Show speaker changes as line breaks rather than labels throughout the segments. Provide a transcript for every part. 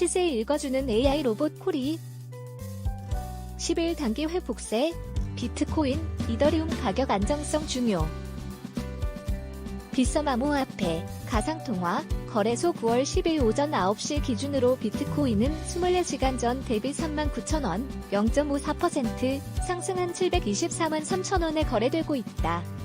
시세 읽어주는 AI 로봇 코리 11 단기 회복세 비트코인, 이더리움 가격 안정성 중요 비썸 암호화폐, 가상통화, 거래소 9월 10일 오전 9시 기준으로 비트코인은 24시간 전 대비 39,000원, 0.54% 상승한 724만 3천원에 거래되고 있다.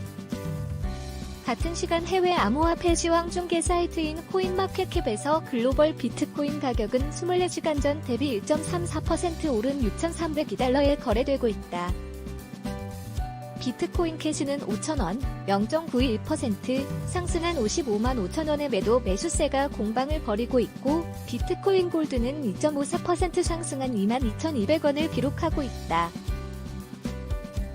같은 시간 해외 암호화폐 시황 중개 사이트인 코인마켓캡에서 글로벌 비트코인 가격은 24시간 전 대비 1.34% 오른 6,302달러에 거래되고 있다. 비트코인 캐시는 5,000원, 0.91% 상승한 55만 5천원의 매도 매수세가 공방을 벌이고 있고 비트코인 골드는 2.54% 상승한 22,200원을 기록하고 있다.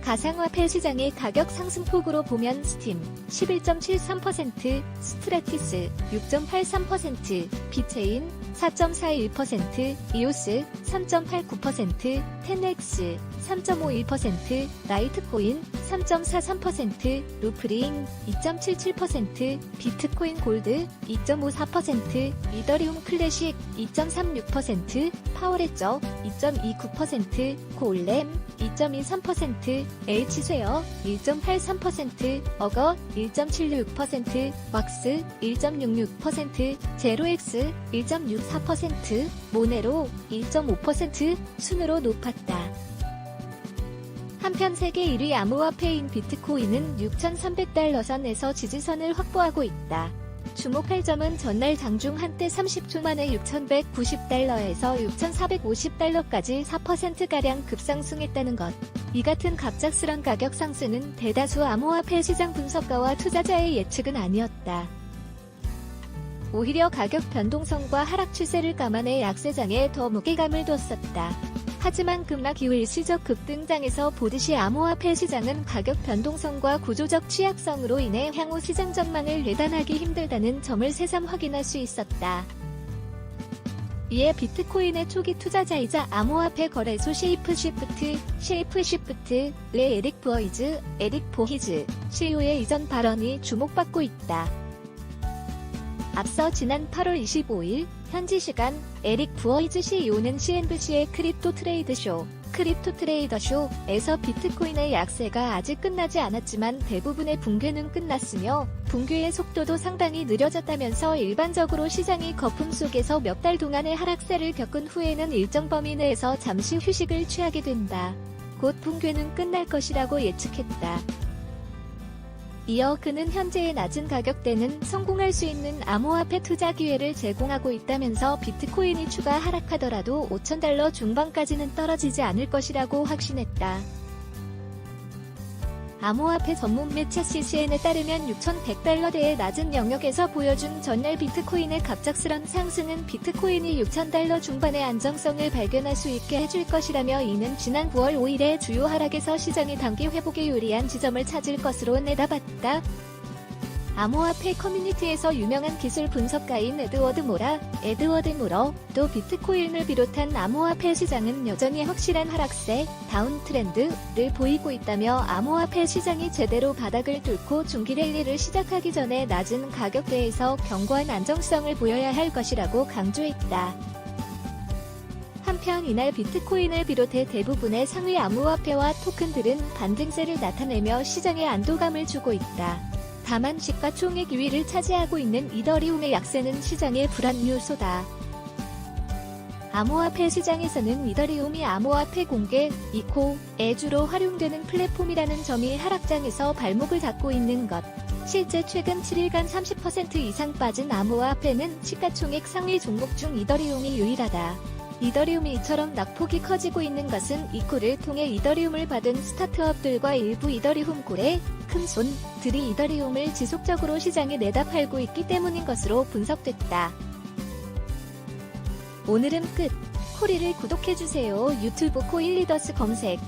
가상화폐 시장의 가격 상승폭으로 보면 스팀 11.73%, 스트라티스 6.83%, 비체인 4.41%, 이오스 3.89%, 텐엑스 3.51%, 라이트코인 3.43%, 루프링 2.77%, 비트코인 골드 2.54%, 이더리움 클래식 2.36%, 파워레저 2.29%, 골렘 2.23%, H스웨어 1.83%, 어거 1.76%, 왁스 1.66%, 제로엑스 1.64%, 모네로 1.5% 순으로 높았다. 한편 세계 1위 암호화폐인 비트코인은 6,300달러 선에서 지지선을 확보하고 있다. 주목할 점은 전날 장중 한때 30초 만에 6,190달러에서 6,450달러까지 4%가량 급상승했다는 것. 이 같은 갑작스런 가격 상승은 대다수 암호화폐 시장 분석가와 투자자의 예측은 아니었다. 오히려 가격 변동성과 하락 추세를 감안해 약세장에 더 무게감을 뒀었다. 하지만 급락 이후 일시적 급등장에서 보듯이 암호화폐 시장은 가격 변동성과 구조적 취약성으로 인해 향후 시장 전망을 예단하기 힘들다는 점을 새삼 확인할 수 있었다. 이에 비트코인의 초기 투자자이자 암호화폐 거래소 쉐이프 시프트, 쉐이프 시프트, 레 에릭 부어이즈, 에릭 보히즈, CEO의 이전 발언이 주목받고 있다. 앞서 지난 8월 25일 현지 시간 에릭 부어이즈 CEO는 CNBC의 크립토 트레이드 쇼, 크립토 트레이더 쇼에서 비트코인의 약세가 아직 끝나지 않았지만 대부분의 붕괴는 끝났으며 붕괴의 속도도 상당히 느려졌다면서 일반적으로 시장이 거품 속에서 몇 달 동안의 하락세를 겪은 후에는 일정 범위 내에서 잠시 휴식을 취하게 된다. 곧 붕괴는 끝날 것이라고 예측했다. 이어 그는 현재의 낮은 가격대는 성공할 수 있는 암호화폐 투자 기회를 제공하고 있다면서 비트코인이 추가 하락하더라도 5천달러 중반까지는 떨어지지 않을 것이라고 확신했다. 암호화폐 전문 매체 CCN에 따르면 6,100달러대의 낮은 영역에서 보여준 전날 비트코인의 갑작스런 상승은 비트코인이 6,000달러 중반의 안정성을 발견할 수 있게 해줄 것이라며 이는 지난 9월 5일의 주요 하락에서 시장이 단기 회복에 유리한 지점을 찾을 것으로 내다봤다. 암호화폐 커뮤니티에서 유명한 기술 분석가인 에드워드 모라, 에드워드 모러, 또 비트코인을 비롯한 암호화폐 시장은 여전히 확실한 하락세, 다운 트렌드를 보이고 있다며 암호화폐 시장이 제대로 바닥을 뚫고 중기 랠리를 시작하기 전에 낮은 가격대에서 견고한 안정성을 보여야 할 것이라고 강조했다. 한편 이날 비트코인을 비롯해 대부분의 상위 암호화폐와 토큰들은 반등세를 나타내며 시장에 안도감을 주고 있다. 다만 시가총액 2위를 차지하고 있는 이더리움의 약세는 시장의 불안 요소다. 암호화폐 시장에서는 이더리움이 암호화폐 공개, 이코 에 주로 활용되는 플랫폼이라는 점이 하락장에서 발목을 잡고 있는 것. 실제 최근 7일간 30% 이상 빠진 암호화폐는 시가총액 상위 종목 중 이더리움이 유일하다. 이더리움이 이처럼 낙폭이 커지고 있는 것은 이코를 통해 이더리움을 받은 스타트업들과 일부 이더리움 고래, 큰 손들이 이더리움을 지속적으로 시장에 내다 팔고 있기 때문인 것으로 분석됐다. 오늘은 끝. 코리를 구독해주세요. 유튜브 코일리더스 검색.